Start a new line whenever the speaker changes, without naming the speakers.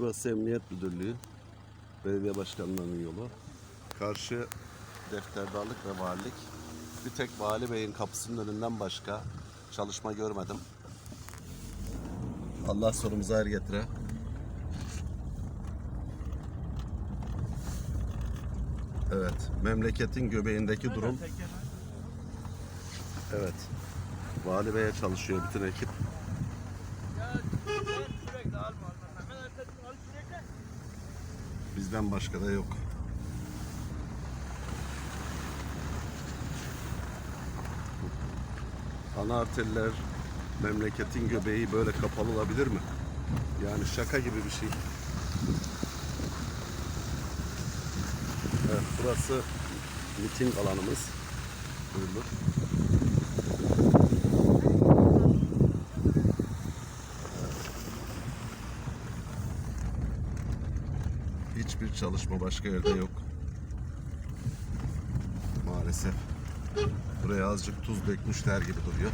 Burası Emniyet Müdürlüğü. Belediye başkanlarının yolu. Karşı defterdarlık ve valilik. Bir tek vali beyin kapısının önünden başka çalışma görmedim. Allah sonumuza er getire. Evet, memleketin göbeğindeki durum. Evet. Vali Bey'e çalışıyor bütün ekip. Bizden başka da yok. Ana arterler, memleketin göbeği böyle kapalı olabilir mi? Yani şaka gibi bir şey. Evet, burası miting alanımız. Buyurun. Hiçbir çalışma başka yerde yok. Maalesef. Buraya azıcık tuz dökmüşler gibi duruyor.